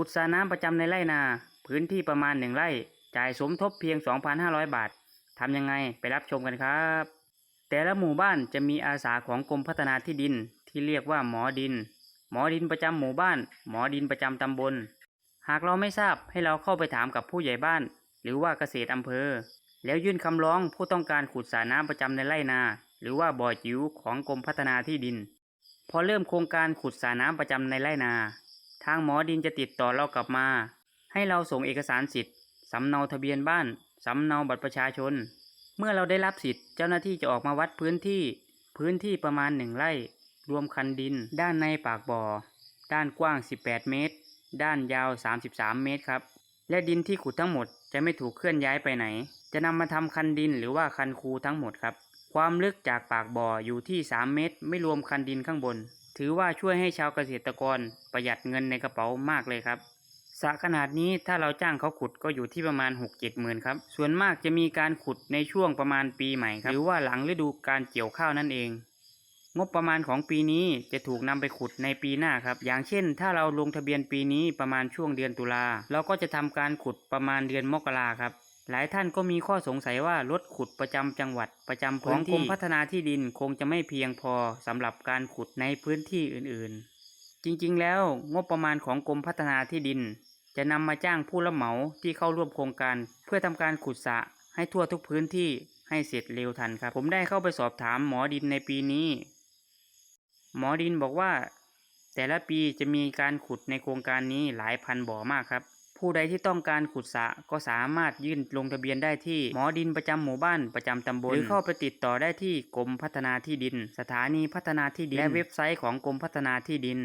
ขุดสระน้ำประจำในไร่นา พื้นที่ประมาณหนึ่งไร่ จ่ายสมทบเพียง 2,500 บาททำยังไงไปรับชมกันครับ แต่ละหมู่บ้านจะมีอาสาของกรมพัฒนาที่ดินที่เรียกว่าหมอดิน หมอดินประจำหมู่บ้าน หมอดินประจำตำบล หากเราไม่ทราบให้เราเข้าไปถามกับผู้ใหญ่บ้าน หรือว่าเกษตรอำเภอ แล้วยื่นคำร้องผู้ต้องการขุดสระน้ำประจำในไร่นา หรือว่าบ่อจิ๋วของกรมพัฒนาที่ดิน พอเริ่มโครงการขุดสระน้ำประจำในไร่นา ทางหมอดินจะติดต่อเรากลับมา ให้เราส่งเอกสารสิทธิ์สำเนาทะเบียนบ้านสำเนาบัตรประชาชน เมื่อเราได้รับสิทธิ์เจ้าหน้าที่จะออกมาวัดพื้นที่ พื้นที่ประมาณหนึ่งไร่ รวมคันดิน ด้านในปากบ่อ ด้านกว้าง 18 เมตร ด้านยาว 33 เมตรครับ และดินที่ขุดทั้งหมดจะไม่ถูกเคลื่อนย้ายไปไหน จะนำมาทำคันดินหรือว่าคันคูทั้งหมดครับ ความลึกจากปากบ่ออยู่ที่ 3 เมตร ไม่รวมคันดินข้างบน ถือว่าช่วยให้ชาวเกษตรกรประหยัดเงินในกระเป๋ามากเลยครับสระขนาดนี้ถ้าเราจ้างเขาขุดก็อยู่ที่ประมาณ 6-7หมื่นครับ ส่วนมากจะมีการขุดในช่วงประมาณปีใหม่ครับ หรือว่าหลังฤดูการเกี่ยวข้าวนั่นเอง งบประมาณของปีนี้จะถูกนำไปขุดในปีหน้าครับ อย่างเช่น ถ้าเราลงทะเบียนปีนี้ประมาณช่วงเดือนตุลาเราก็จะทำการขุดประมาณเดือนมกราครับหลายท่านก็มีข้อสงสัยว่ารถขุดประจำจังหวัดประจำพื้นที่กรมพัฒนาที่ดินคงจะไม่เพียงพอสำหรับการขุดในพื้นที่อื่นๆ จริงๆ แล้วงบประมาณของกรมพัฒนาที่ดิน จะนำมาจ้างผู้รับเหมาที่เข้าร่วมโครงการ เพื่อทำการขุดสระให้ทั่วทุกพื้นที่ให้เสร็จเร็วทันครับ ผมได้เข้าไปสอบถามหมอดินในปีนี้ หมอดินบอกว่า แต่ละปีจะมีการขุดในโครงการนี้หลายพันบ่อมากครับ ผู้ใดที่ต้องการขุดสระก็สามารถยื่นลงทะเบียนได้ที่หมอดินประจำหมู่บ้านประจำตำบลหรือเข้าไปติดต่อได้ที่กรมพัฒนาที่ดิน สถานีพัฒนาที่ดินและเว็บไซต์ของกรมพัฒนาที่ดิน